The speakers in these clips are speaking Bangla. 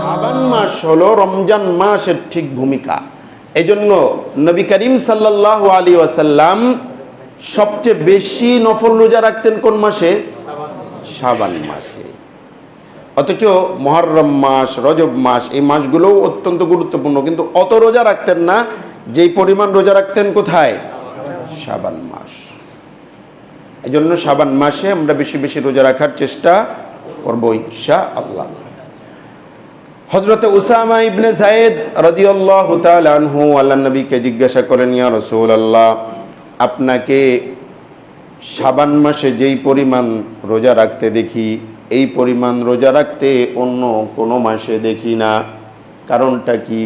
শাবান মাস হলো রমজান মাসের ঠিক ভূমিকা। এই জন্য নবী করিম সাল্লাহ আলী ওয়াসাল্লাম সবচেয়ে বেশি নফল রোজা রাখতেন কোন মাসে? শাবান মাসে। অথচ মহরম মাস, রজব মাস, এই মাসগুলোও অত্যন্ত গুরুত্বপূর্ণ। কিন্তু অত রোজা রাখতেন না, যেই পরিমাণ রোজা রাখতেন কোথায়? শাবান মাস। এই জন্য সাবান মাসে আমরা বেশি বেশি রোজা রাখার চেষ্টা করব ইনশা আল্লাহ হজরত উসামা ইবনে সাইদ রাদিয়াল্লাহু তাআলা আনহু আল্লাহ নবীকে জিজ্ঞাসা করেন, ইয়া রাসূলুল্লাহ, আপনাকে সাবান মাসে যেই পরিমাণ রোজা রাখতে দেখি, এই পরিমাণ রোজা রাখতে অন্য কোনো মাসে দেখি না। কারণটা কি?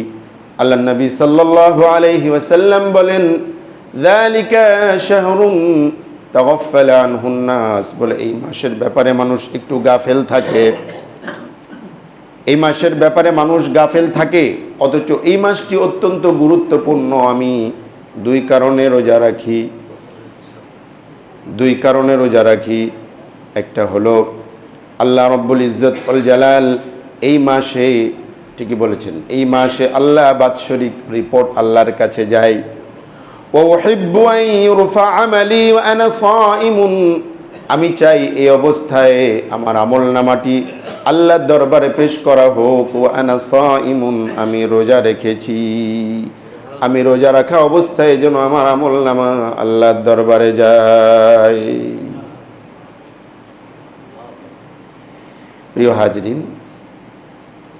আল্লাহ নবী সাল্লাল্লাহু আলাইহি ওয়াসাল্লাম বলেন তাগাফফালা আনহুন নাস বলে, এই মাসের ব্যাপারে মানুষ একটু গাফেল থাকে। এই মাসের ব্যাপারে মানুষ গাফেল থাকে, অথচ এই মাসটি অত্যন্ত গুরুত্বপূর্ণ। আমি দুই কারণে রোজা রাখি। দুই কারণে রোজা রাখি। একটা হলো, আল্লাহ রব্বুল ইজ্জত অল জালাল এই মাসে, ঠিকই বলেছেন, এই মাসে আল্লাহ বাৎসরিক রিপোর্ট আল্লাহর কাছে যায়। وأحب أن يرفع عملي وأنا صائم আমি চাই এই অবস্থায় আমার আমল নামাটি আল্লাহর দরবারে পেশ করা হোক ও আনা সাইমুন আমি রোজা রেখেছি আমি রোজা রাখা অবস্থায় যেন আমার আমল নামা আল্লাহর দরবারে যায় প্রিয় হাজরিন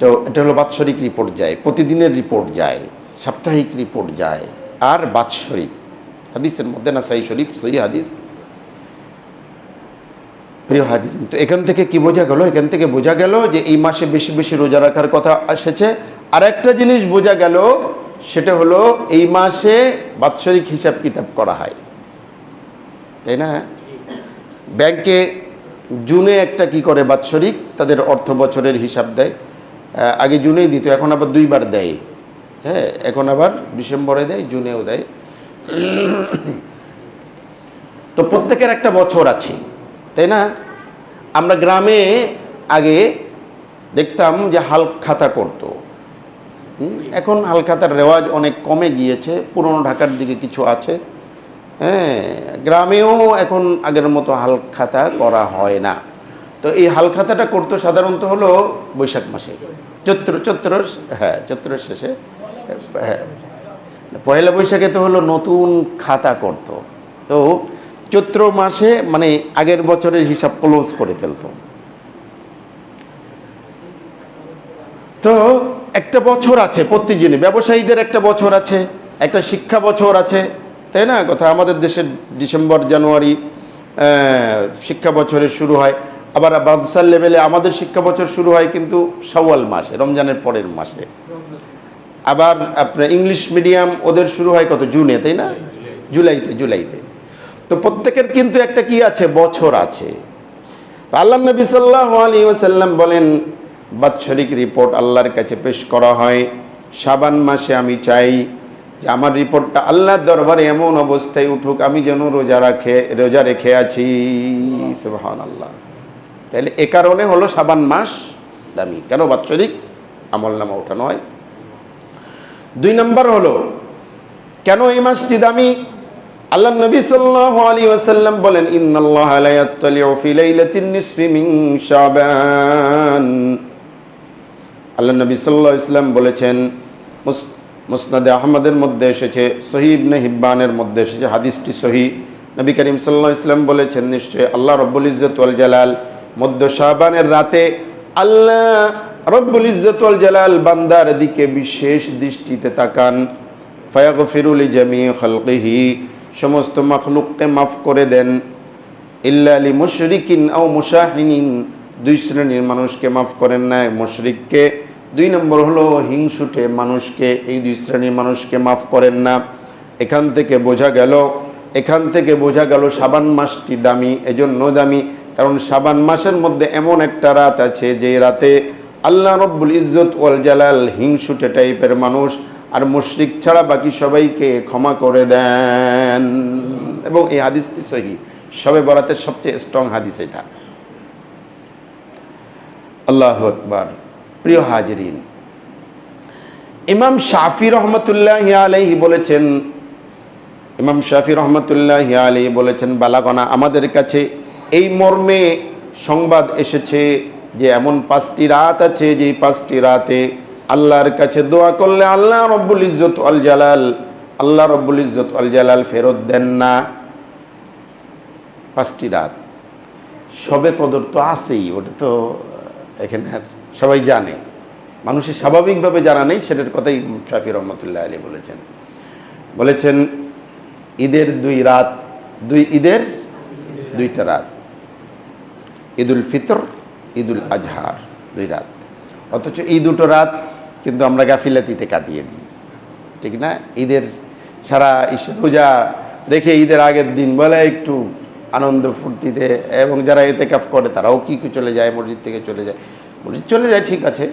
তো এটা হলো বাৎসরিক রিপোর্ট যায় প্রতিদিনের রিপোর্ট যায় সাপ্তাহিক রিপোর্ট যায় আর বাৎসরিক হাদিসের মধ্যে না সাই শরীফ, সহি হাদিস। প্রিয় হাজিরিন, তো এখান থেকে কি বোঝা গেল? এখান থেকে বোঝা গেল যে এই মাসে বেশি বেশি রোজা রাখার কথা এসেছে। আর একটা জিনিস বোঝা গেল, সেটা হলো এই মাসে বাৎসরিক হিসাব কিতাব করা হয়। তাই না? ব্যাংকে জুনে একটা কি করে বাৎসরিক তাদের অর্থ বছরের হিসাব দেয়। আগে জুনেই দিত, এখন আবার দুইবার দেয়। হ্যাঁ এখন আবার ডিসেম্বরে দেয়, জুনেও দেয়। তো প্রত্যেকের একটা বছর আছে, তাই না? আমরা গ্রামে আগে দেখতাম যে হাল খাতা করতো এখন হাল খাতার রেওয়াজ অনেক কমে গিয়েছে, পুরনো ঢাকার দিকে কিছু আছে। হ্যাঁ গ্রামেও এখন আগের মতো হাল খাতা করা হয় না। তো এই হাল খাতাটা করতো সাধারণত হলো বৈশাখ মাসে, চৈত্র চৈত্র হ্যাঁ চৈত্রের শেষে। পয়লা বৈশাখে তো হলো নতুন খাতা করত। তো চৈত্র মাসে মানে আগের বছরের হিসাব ক্লোজ করে ফেলতো। তো একটা বছর আছে প্রত্যেকজনই ব্যবসায়ীদের একটা বছর আছে, একটা শিক্ষা বছর আছে, তাই না? কথা আমাদের দেশের ডিসেম্বর, জানুয়ারি শিক্ষা বছরের শুরু হয়। আবার বাদশার লেভেলে আমাদের শিক্ষা বছর শুরু হয় কিন্তু সওয়াল মাসে, রমজানের পরের মাসে। আবার আপনার ইংলিশ মিডিয়াম ওদের শুরু হয় কত? জুনে, তাই না? জুলাইতে জুলাইতে। তো প্রত্যেকের কিন্তু একটা কি আছে? বছর আছে। তো আল্লাহ নবী সাল্লাহ আলী ওসাল্লাম বলেন, বাৎসরিক রিপোর্ট আল্লাহর কাছে পেশ করা হয়। সাবান মাসে আমি চাই যে আমার রিপোর্টটা আল্লাহর দরবারে এমন অবস্থায় উঠুক, আমি যেন রোজা রাখে, রোজা রেখে আছি। আল্লাহ তাহলে এ কারণে হলো সাবান মাস দামি। কেন বাৎসরিক? আমল নামা ওঠানো হয় দুই নম্বর হলো, কেন এই মাসটি দামি আল্লাহ নবী সাল্লাল্লাহু আলাইহি ওয়াসাল্লাম বলেন, ইন্নাল্লাহ লা ইয়াত্তালিউ ফি লাইলাতিন নিসফি মিন শাবান। আল্লাহ নবী সাল্লাল্লাহু আলাইহি ওয়াসাল্লাম বলেছেন, মুস- মুসনাদে আহমদের মধ্যে এসেছে সহি ইবনে হিব্বানের মধ্যে এসেছে, হাদিসটি সহি নবী করিম সাল্লাল্লাহু আলাইহি ওয়াসাল্লাম বলেছেন নিশ্চয় আল্লাহ রব্বুল ইজ্জত জালাল মধ্য শাবানের রাতে আল্লাহ রব্বুল ইজ্জত ওয়াল জালাল বান্দার দিকে বিশেষ দৃষ্টিতে তাকান। ফায়াগফিরুল জামি খালকিহি, সমস্ত মখলুককে মাফ করে দেন। ইল্লা আলী মুশরিকিন আও মুশাহিনিন, দুই শ্রেণির মানুষকে মাফ করেন না মুশরিককে। দুই নম্বর হলো হিংসুটে মানুষকে, এই দুই শ্রেণির মানুষকে মাফ করেন না। এখান থেকে বোঝা গেল, এখান থেকে বোঝা গেল সাবান মাসটি দামি, এজন্য দামি। কারণ সাবান মাসের মধ্যে এমন একটা রাত আছে যে রাতে আল্লাহ রব্বুল ইজ্জত ওয়াল জালাল হিংসুটে টাইপের মানুষ আর মুশরিক ছাড়া বাকি সবাইকে ক্ষমা করে দেন। এবং এই হাদিসটি সহি। সবে বরাতের সবচেয়ে স্ট্রং হাদিস এটা। আল্লাহ আকবার। প্রিয় হাজরিন, ইমাম শাফি রহমতুল্লাহ আলাইহি বলেছেন, ইমাম শাফি রহমতুল্লাহ আলাইহি বলেছেন, বালাগনা, আমাদের কাছে এই মর্মে সংবাদ এসেছে যে এমন পাঁচটি রাত আছে যে পাঁচটি রাতে আল্লাহর কাছে দোয়া করলে আল্লাহ রব্বুল ইজ্জত আল জালাল, আল্লাহ রব্বুল ইজ্জত আল জালাল ফেরত দেন না। পাঁচটি রাত। সবে কদর তো আছেই, ওটা তো এখানে সবাই জানে। মানুষের স্বাভাবিকভাবে জানা নেই, সেটার কথাই শাফি রহমতুল্লাহ আলী বলেছেন। বলেছেন, ঈদের দুই রাত, দুই ঈদের দুইটা রাত। ঈদুল ফিতর ঈদুল আজহার, দুই রাত। অথচ এই দুটো রাত কিন্তু আমরা গাফিলাতিতে কাটিয়ে দিই। ঠিক না? ঈদের সারা রোজা রেখে ঈদের আগের দিন বলে একটু আনন্দ ফুর্তিতে এবং যারা এতে কাফ করে তারাও কি কি চলে যায়, মসজিদ থেকে চলে যায়? মসজিদ চলে যায়, ঠিক আছে।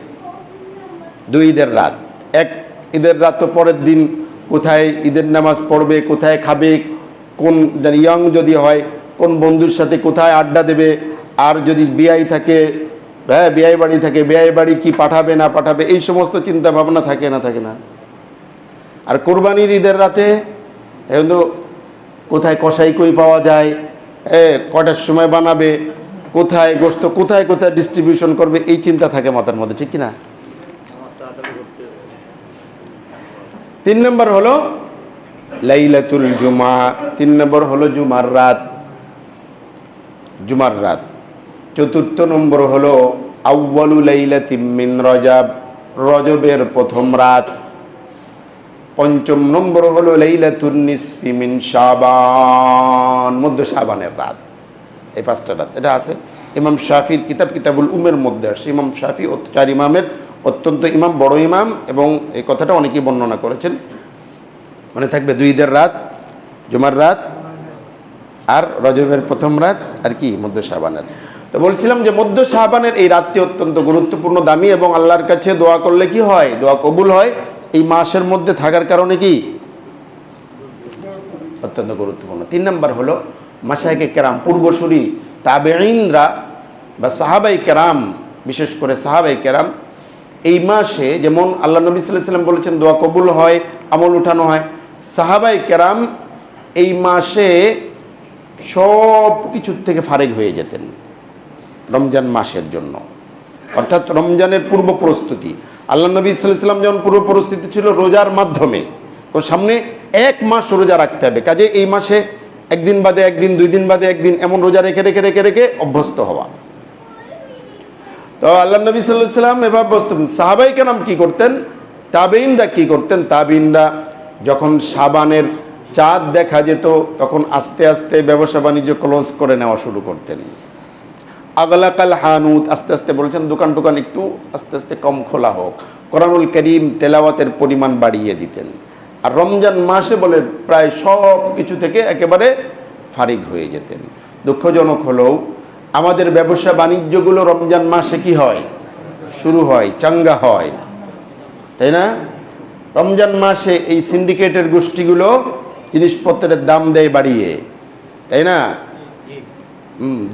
দুই ঈদের রাত। এক ঈদের রাত তো পরের দিন কোথায় ঈদের নামাজ পড়বে, কোথায় খাবে, কোন ইয়াং যদি হয়, কোন বন্ধুর সাথে কোথায় আড্ডা দেবে আর যদি বিআই থাকে হ্যাঁ বিআই বাড়ি থাকে, বিআই বাড়ি কি পাঠাবে, না পাঠাবে, এই সমস্ত চিন্তা ভাবনা থাকে না থাকে না। আর কোরবানির ঈদের রাতে এখন তো কোথায় কষাই কই পাওয়া যায়, এ কটার সময় বানাবে, কোথায় গোস্ত, কোথায় কোথায় ডিস্ট্রিবিউশন করবে, এই চিন্তা থাকে মাথার মধ্যে, ঠিক কি না? তিন নম্বর হলো লাইলাতুল জুমা, তিন নম্বর হলো জুমার রাত জুমার রাত। চতুর্থ নম্বর হল আউ্বালু লাইলাতিম মিন রজাব, রজবের প্রথম রাত। পঞ্চম নম্বর হল লাইলাতুন নিসফি মিন শাবান, মধ্য সাবানের রাত। এই পাঁচটা রাত। এটা আছে ইমাম শাফির কিতাব, কিতাবুল উমের মধ্যে আসছে ইমাম শাফি চার ইমামের অত্যন্ত ইমাম, বড় ইমাম এবং এই কথাটা অনেকেই বর্ণনা করেছেন। মনে থাকবে দুই ঈদের রাত, জুমার রাত আর রজবের প্রথম রাত আর কি, মধ্য শাহবানের তো বলছিলাম যে মধ্য শাহবানের এই রাতটি অত্যন্ত গুরুত্বপূর্ণ, দামি এবং আল্লাহর কাছে দোয়া করলে কি হয়? দোয়া কবুল হয়? এই মাসের মধ্যে থাকার কারণে কি? অত্যন্ত গুরুত্বপূর্ণ। তিন নম্বর হলো মাসাইকে কেরাম, পূর্বসূরি তাবেইনরা বা সাহাবাই কেরাম, বিশেষ করে সাহাবাই কেরাম, এই মাসে যেমন আল্লাহ নবী সাল্লাহ সাল্লাম বলেছেন, দোয়া কবুল হয়, আমল উঠানো হয়। সাহাবাই কেরাম এই মাসে সব কিছুর থেকে ফারেক হয়ে যেতেন। রমজান মাসের জন্য। অর্থাৎ রমজানের পূর্ব প্রস্তুতি। আল্লাহ নবী সাল্লাম যেমন পূর্ব প্রস্তুতি ছিল রোজার মাধ্যমে সামনে এক মাস রোজা রাখতে হবে। কাজে এই মাসে একদিন বাদে একদিন, দুই দিন বাদে একদিন এমন রোজা রেখে রেখে রেখে রেখে অভ্যস্ত হওয়া। তো আল্লাহ নবী সাল্লাহ সাল্লাম এবার বসতেন সাহাবাই কেনাম কি করতেন? তাবেইনরা কি করতেন? তাবিনরা যখন সাবানের চাঁদ দেখা যেত, তখন আস্তে আস্তে ব্যবসা বাণিজ্য ক্লোজ করে নেওয়া শুরু করতেন। আগলাকাল হানুত, আস্তে আস্তে বলছেন, দোকান টোকান একটু আস্তে আস্তে কম খোলা হোক। কোরআনুল করিম তেলাওয়াতের পরিমাণ বাড়িয়ে দিতেন। আর রমজান মাসে বলে প্রায় সব কিছু থেকে একেবারে ফারিক হয়ে যেতেন। দুঃখজনক হলেও আমাদের ব্যবসা বাণিজ্যগুলো রমজান মাসে কি হয়? শুরু হয়, চাঙ্গা হয়। তাই না? রমজান মাসে এই সিন্ডিকেটের গোষ্ঠীগুলো জিনিসপত্রের দাম দেয় বাড়িয়ে। তাই না?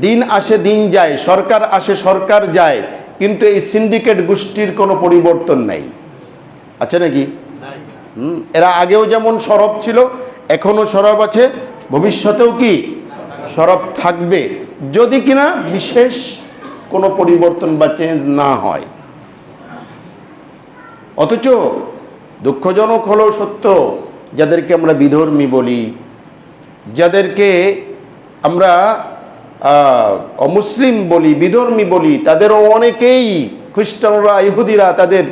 দিন আসে দিন যায় সরকার আসে সরকার যায় কিন্তু এই সিন্ডিকেট গোষ্ঠীর কোনো পরিবর্তন নাই। আছে নাকি? হুম, এরা আগেও যেমন সরব ছিল এখনও সরব আছে ভবিষ্যতেও কি সরব থাকবে যদি কিনা বিশেষ কোনো পরিবর্তন বা চেঞ্জ না হয়। অথচ দুঃখজনক হলেও সত্য যাদেরকে আমরা বিধর্মী বলি যাদেরকে আমরা অমুসলিম বলি, বিধর্মী বলি, তাদেরও অনেকেই খ্রিস্টানরা, ইহুদিরা তাদের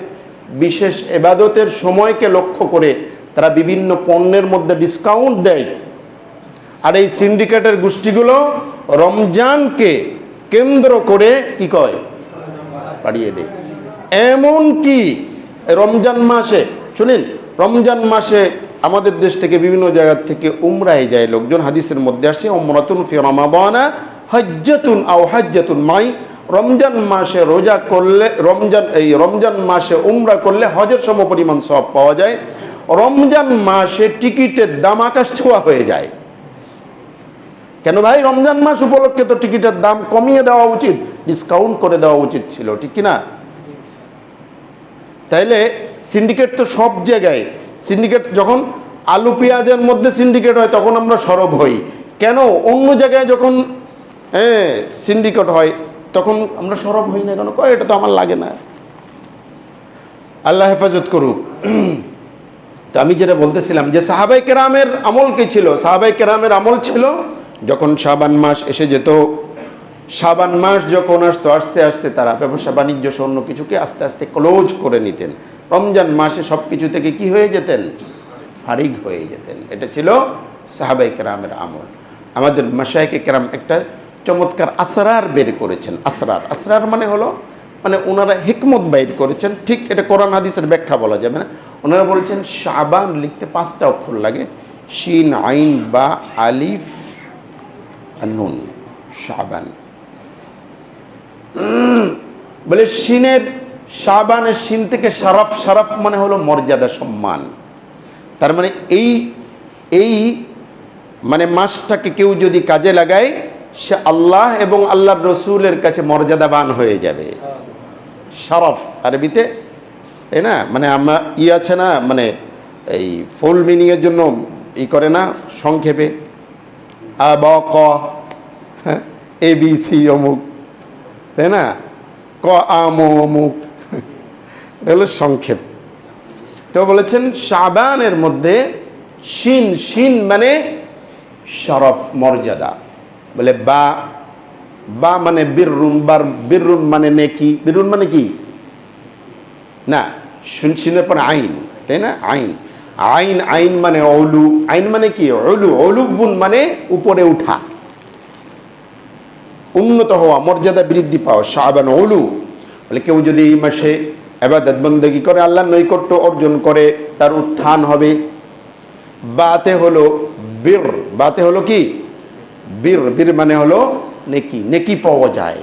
বিশেষ এবাদতের সময়কে লক্ষ্য করে তারা বিভিন্ন পণ্যের মধ্যে ডিসকাউন্ট দেয়। আর এই সিন্ডিকেটের গোষ্ঠীগুলো রমজানকে কেন্দ্র করে কি কয়? বাড়িয়ে দেয়। এমন কি রমজান মাসে, শুনিন, রমজান মাসে আমাদের দেশ থেকে বিভিন্ন জায়গা থেকে উমরায় যায় লোকজন। হাদিসের মধ্যে আসে অমরাতুন ফি রমাবানা হজ্জাতুন আও হজ্জাতুন মাই। রমজান মাসে রোজা করলে রমজান এই রমজান মাসে উমরা করলে হজের সম পরিমাণ সব পাওয়া যায়। রমজান মাসে টিকিটের দাম আকাশ ছোঁয়া হয়ে যায়। কেন ভাই? রমজান মাস উপলক্ষে তো টিকিটের দাম কমিয়ে দেওয়া উচিত ডিসকাউন্ট করে দেওয়া উচিত ছিল, ঠিক কি না তাইলে সিন্ডিকেট তো সব জায়গায়। সিন্ডিকেট যখন আলু পেঁয়াজের মধ্যে সিন্ডিকেট হয়, তখন আমরা সরব হই। কেন? অন্য জায়গায় যখন হ্যাঁ সিন্ডিকেট হয়, তখন আমরা সরব হই না কেন? কয়, এটা তো আমার লাগে না। আল্লাহ হেফাজত করুক। তো আমি যেটা বলতেছিলাম যে সাহাবাই কেরামের আমল কি ছিল? সাহাবাই কেরামের আমল ছিল যখন শাবান মাস এসে যেত। শাবান মাস যখন আসতো, আস্তে আস্তে তারা ব্যবসা, বাণিজ্য অন্য কিছুকে আস্তে আস্তে ক্লোজ করে নিতেন। রমজান মাসে সব কিছু থেকে কি হয়ে যেতেন? ফারিগ হয়ে যেতেন। এটা ছিল সাহাবাই কেরামের আমল। আমাদের মাসাইকে কেরাম একটা চমৎকার আসরার বের করেছেন, আসরার। আসরার মানে হলো মানে ওনারা হিকমত বাইর করেছেন, ঠিক এটা কোরআন হাদিসের ব্যাখ্যা বলা যাবে না। ওনারা বলছেন, শাবান লিখতে পাঁচটা অক্ষর লাগে, শিন, আইন, বা, আলিফ নুন, শাবান। বলে শিনের, শাবানের শিন থেকে সারাফ সারাফ মানে হলো মর্যাদা, সম্মান। তার মানে এই এই মানে মাসটাকে কেউ যদি কাজে লাগায় সে আল্লাহ এবং আল্লাহর রসুলের কাছে মর্যাদাবান হয়ে যাবে। শরফ আরবিতে, তাই না? মানে আমরা ই আছে না মানে এই ফুল মিনিংয়ের জন্য ই করে না, সংক্ষেপে। আ, ব, ক হ্যাঁ? এ, বি, সি, অমুক, তাই না? ক আম অমুক এটা হলো সংক্ষেপ। তো বলেছেন সাবানের মধ্যে শিন শিন মানে শরফ, মর্যাদা। বলে বা বা মানে বীররুন বার বীররুন মানে নেকি বীররুন মানে কি? না শুন শিনের পর আইন, তাই না? আইন। আইন আইন মানে অলু আইন মানে কি? অলু অলু অলুবুন মানে উপরে উঠা। উন্নত হওয়া, মর্যাদা বৃদ্ধি পাওয়া শাহবান অলু বলে কেউ যদি এই মাসে এবাদত বন্দী করে, আল্লাহ নৈকট্য অর্জন করে, তার উত্থান হবে। বাতে হলো বীর। বাতে হলো কি? বীর বীর মানে হলো নেকি নেকি পাওয়া যায়।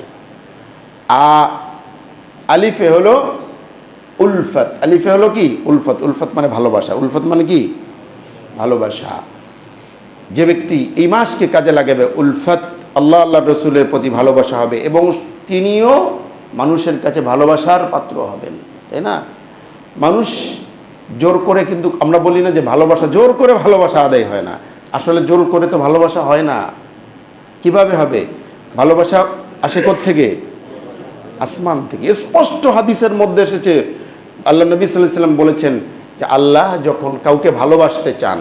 আ, আলিফে হলো উলফত। আলিফে হলো কি? উলফত। উলফত মানে ভালোবাসা। উলফত মানে কি? ভালোবাসা। যে ব্যক্তি এই মাসকে কাজে লাগাবে, উলফত আল্লাহ আল্লাহ রসুলের প্রতি ভালোবাসা হবে এবং তিনিও মানুষের কাছে ভালোবাসার পাত্র হবেন, তাই না? মানুষ জোর করে কিন্তু, আমরা বলি না যে ভালোবাসা, জোর করে ভালোবাসা আদায় হয় না। আসলে জোর করে তো ভালোবাসা হয় না। কীভাবে হবে? ভালোবাসা আসে থেকে আসমান থেকে। স্পষ্ট হাদিসের মধ্যে এসেছে, আল্লাহ নবী সাল্লাম বলেছেন যে আল্লাহ যখন কাউকে ভালোবাসতে চান,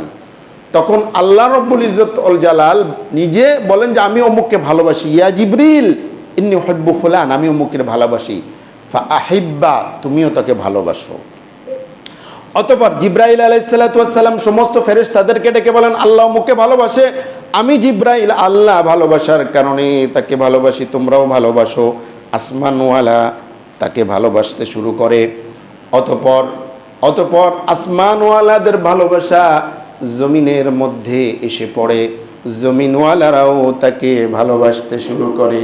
তখন আল্লাহ রব্বুল ইজত অল জালাল নিজে বলেন যে, আমি অমুককে ভালোবাসি। ইয়া জিবরিল, ইন্নি হব্বু ফুলান, আমি অমুককে ভালোবাসি। ফা আহিব্বা, তুমিও তাকে ভালোবাসো। অতপর জিব্রাইল আলাইসাল্লাম সমস্ত ফেরেশ তাদেরকে ডেকে বলেন, আল্লাহ মুখে ভালোবাসে। আমি জিব্রাইল, আল্লাহ ভালোবাসার কারণে তাকে ভালোবাসি, তোমরাও ভালোবাসো। আসমানওয়ালা তাকে ভালোবাসতে শুরু করে। অতপর অতপর আসমানওয়ালাদের ভালোবাসা জমিনের মধ্যে এসে পড়ে। জমিনওয়ালারাও তাকে ভালোবাসতে শুরু করে।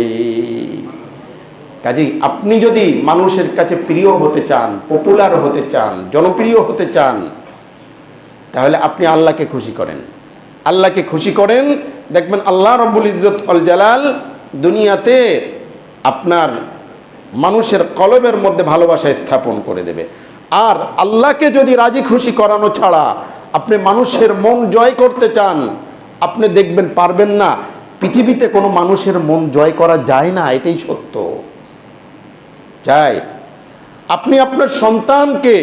কাজেই আপনি যদি মানুষের কাছে প্রিয় হতে চান পপুলার হতে চান, জনপ্রিয় হতে চান, তাহলে আপনি আল্লাহকে খুশি করেন। আল্লাহকে খুশি করেন, দেখবেন আল্লাহ রব্বুল ইজ্জত অল জালাল দুনিয়াতে আপনার মানুষের কলবের মধ্যে ভালোবাসা স্থাপন করে দেবে। আর আল্লাহকে যদি রাজি খুশি করানো ছাড়া আপনি মানুষের মন জয় করতে চান, আপনি দেখবেন পারবেন না। পৃথিবীতে কোনো মানুষের মন জয় করা যায় না, এটাই সত্য। যায়। আপনি আপনার সন্তানকে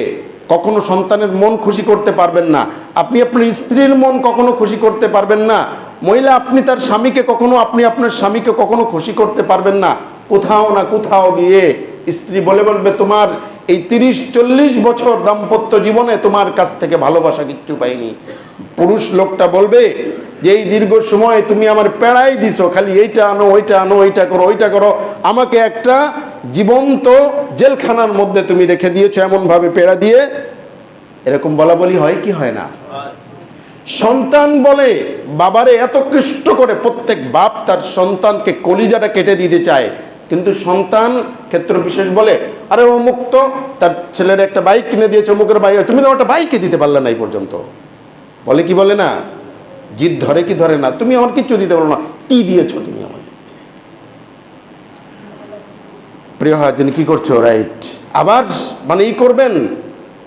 কখনো সন্তানের মন খুশি করতে পারবেন না। আপনি আপনার স্ত্রীর মন কখনো খুশি করতে পারবেন না। মহিলা, আপনি তার স্বামীকে কখনো, আপনি আপনার স্বামীকে কখনো খুশি করতে পারবেন না। কোথাও না কোথাও গিয়ে স্ত্রী বলে বলবে, তোমার এই তিরিশ, চল্লিশ বছর দাম্পত্য জীবনে তোমার কাছ থেকে ভালোবাসা কিচ্ছু পাইনি। পুরুষ লোকটা বলবে, যে এই দীর্ঘ সময় তুমি আমার পেড়াই দিছো, খালি এইটা আনো, ওইটা আনো, ওইটা করো ওইটা করো। আমাকে একটা জীবন্ত জেলখানার মধ্যে তুমি রেখে দিয়েছ, এমনভাবে পেড়া দিয়ে। এরকম বলা বলি হয় কি হয় না? সন্তান বলে বাবারে এত কৃষ্ট করে প্রত্যেক বাপ তার সন্তানকে কলিজাটা কেটে দিতে চায়। কিন্তু সন্তান ক্ষেত্র বিশেষ বলে, আরে অমুক তো, তার ছেলের একটা বাইক কিনে দিয়েছে, অমুকের বাইক তুমি তো একটা বাইকে দিতে পারলে না এই পর্যন্ত। বলে কি বলে না? জিদ ধরে কি ধরে না, তুমি আমার কিচ্ছু দিতে পারো না, কি দিয়েছ তুমি আমাকে প্রিয় হাজিন, কি করছ? রাইট আবার? মানে ই করবেন?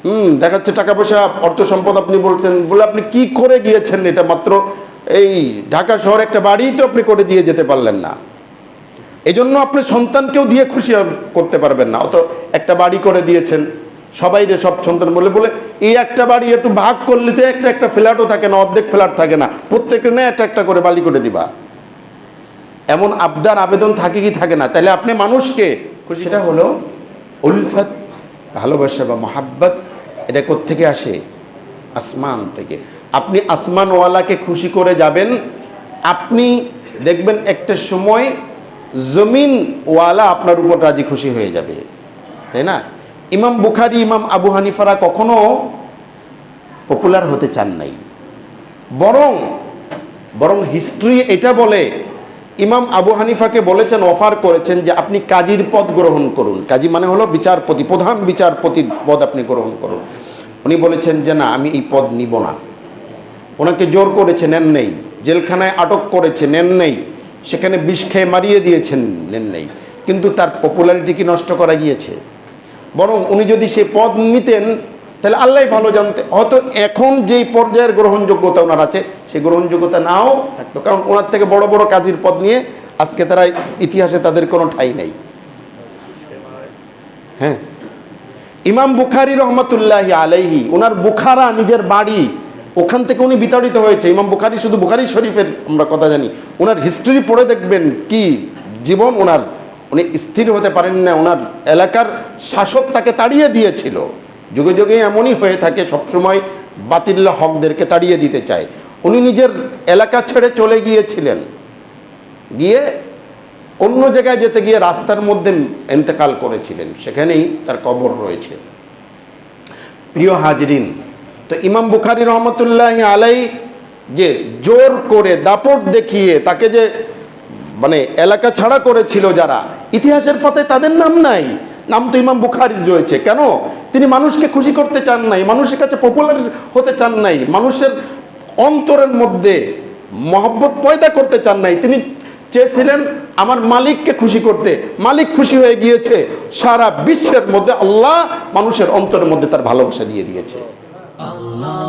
হুম, দেখাচ্ছে টাকা পয়সা অর্থ সম্পদ আপনি বলছেন। বলে আপনি কি করে গিয়েছেন এটা মাত্র? এই ঢাকা শহরে একটা বাড়ি তো আপনি করে দিয়ে যেতে পারলেন না। এই জন্য আপনি সন্তানকেও দিয়ে খুশি করতে পারবেন না। অত একটা বাড়ি করে দিয়েছেন। সবাই রে সব সন্তান বলে বলে, এই একটা বাড়ি একটু ভাগ করলে তো একটা একটা ফ্ল্যাটও থাকে না, অর্ধেক ফ্ল্যাট থাকে না। প্রত্যেকের না একটা একটা করে বালি করে দিবা। এমন আবদার, আবেদন থাকে কি থাকে না? তাহলে আপনি মানুষকে সেটা হলো উলফাত, ভালোবাসা বা মহাব্বত, এটা থেকে আসে? আসমান থেকে। আপনি আসমানওয়ালাকে খুশি করে যাবেন। আপনি দেখবেন একটা সময় জমিনওয়ালা আপনার উপর রাজি খুশি হয়ে যাবে। তাই না? ইমাম বুখারি, ইমাম আবু হানিফারা কখনো পপুলার হতে চান নাই। বরং বরং হিস্ট্রি এটা বলে ইমাম আবু হানিফাকে বলেছেন, অফার করেছেন যে আপনি কাজীর পদ গ্রহণ করুন। কাজী মানে হলো বিচারপতি, প্রধান বিচারপতির পদ আপনি গ্রহণ করুন। উনি বলেছেন যে, না, আমি এই পদ নিব না। ওনাকে জোর করেছে, নেন নেই। জেলখানায় আটক করেছে, নেন নেই। সেখানে বিষ খেয়ে মারিয়ে দিয়েছেন, নেন নেই। কিন্তু তার পপুলারিটি কি নষ্ট করা গিয়েছে? বরং উনি যদি সে পদ নিতেন তাহলে আল্লাহ ভালো জানতে। হয়তো এখন যেই পর্যায়ের গ্রহণযোগ্যতা ওনার আছে, সেই গ্রহণযোগ্যতা নাও থাকতো। কারণ ওনার থেকে বড় বড় কাজের পদ নিয়ে আজকে তারা ইতিহাসে তাদের কোনো ঠাঁই নেই। হ্যাঁ। ইমাম বুখারি রহমতুল্লাহ আলাইহি, ওনার বুখারা নিজের বাড়ি, ওখান থেকে উনি বিতাড়িত হয়েছে। ইমাম বুখারি শুধু বুখারি শরীফের আমরা কথা জানি। ওনার হিস্ট্রি পড়ে দেখবেন কি জীবন ওনার, উনি স্থির হতে পারেন না। ওনার এলাকার শাসক তাকে তাড়িয়ে দিয়েছিল। যুগে যুগে এমনই হয়ে থাকে, সবসময় বাতিল্লা হকদেরকে তাড়িয়ে দিতে চায়। উনি নিজের এলাকা ছেড়ে চলে গিয়েছিলেন। গিয়ে অন্য জায়গায় যেতে গিয়ে রাস্তার মধ্যে এন্তেকাল করেছিলেন। সেখানেই তার কবর রয়েছে। প্রিয় হাজরিন, তো ইমাম বুখারি রহমতুল্লাহ আলাই যে জোর করে দাপট দেখিয়ে তাকে যে মানে এলাকা ছাড়া করেছিল যারা, ইতিহাসের পথে তাদের নাম নাই। নাম তো ইমাম বুখারির রয়েছে। কেন? তিনি মানুষকে খুশি করতে চান নাই, মানুষের কাছে পপুলার হতে চান নাই, মানুষের অন্তরের মধ্যে মহব্বত পয়দা করতে চান নাই। তিনি চেয়েছিলেন আমার মালিককে খুশি করতে। মালিক খুশি হয়ে গিয়েছে, সারা বিশ্বের মধ্যে আল্লাহ মানুষের অন্তরের মধ্যে তার ভালোবাসা দিয়ে দিয়েছে। Allah